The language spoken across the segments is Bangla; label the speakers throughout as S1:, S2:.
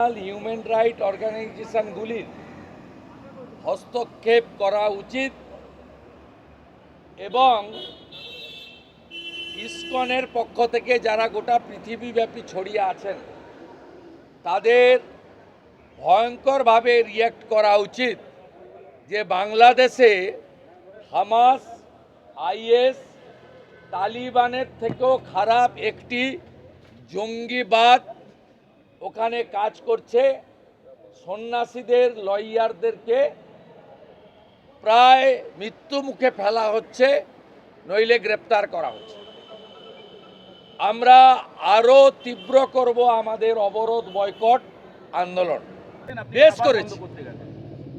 S1: হিউম্যান রাইট অর্গানাইজেশনগুলির হস্তক্ষেপ করা উচিত এবং ইসকনের পক্ষ থেকে যারা গোটা পৃথিবীব্যাপী ছড়িয়ে আছেন, তাদের ভয়ঙ্করভাবে রিয়্যাক্ট করা উচিত যে বাংলাদেশে হামাস, আইএস তালিবানের থেকেও খারাপ একটি জঙ্গিবাদ ওখানে কাজ করছে সন্ন্যাসীদের, লয়ারদেরকে প্রায় মৃত্যু মুখে ফেলা হচ্ছে, নইলে গ্রেপ্তার করা হচ্ছে। আমরা আরও তীব্র করব আমাদের অবরোধ, বয়কট, আন্দোলন। বেশ করেছি।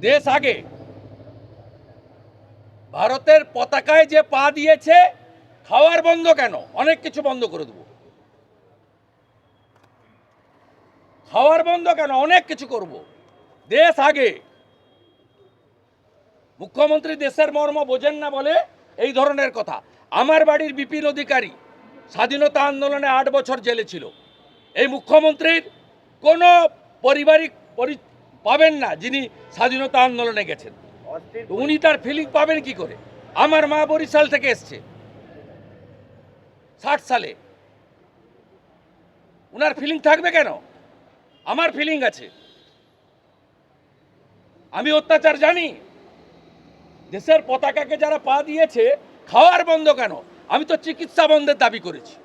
S1: দেশ আগে। ভারতের পতাকায় যে পা দিয়েছে, খাওয়ার বন্ধ কেন? অনেক কিছু বন্ধ করে দেবো। খাওয়ার বন্ধ কেন? অনেক কিছু করব। দেশ আগে। মুখ্যমন্ত্রী দেশের মর্ম বোঝেন না বলে এই ধরনের কথা। আমার বাড়ির বিপিন অধিকারী স্বাধীনতা আন্দোলনে আট বছর জেলে ছিল। এই মুখ্যমন্ত্রীর কোনো পারিবারিক পরি পাবেন না যিনি স্বাধীনতা আন্দোলনে গেছেন। উনি তার ফিলিং পাবেন কি করে? আমার মা বরিশাল থেকে এসছে। ষাট সালে। উনার ফিলিং থাকবে কেন? আমার ফিলিং আছে। আমি অত্যাচার জানি। দেশের পতাকাকে যারা পা দিয়েছে, খাওয়ার বন্ধ কেন? আমি তো চিকিৎসা বন্ধের দাবি করেছি।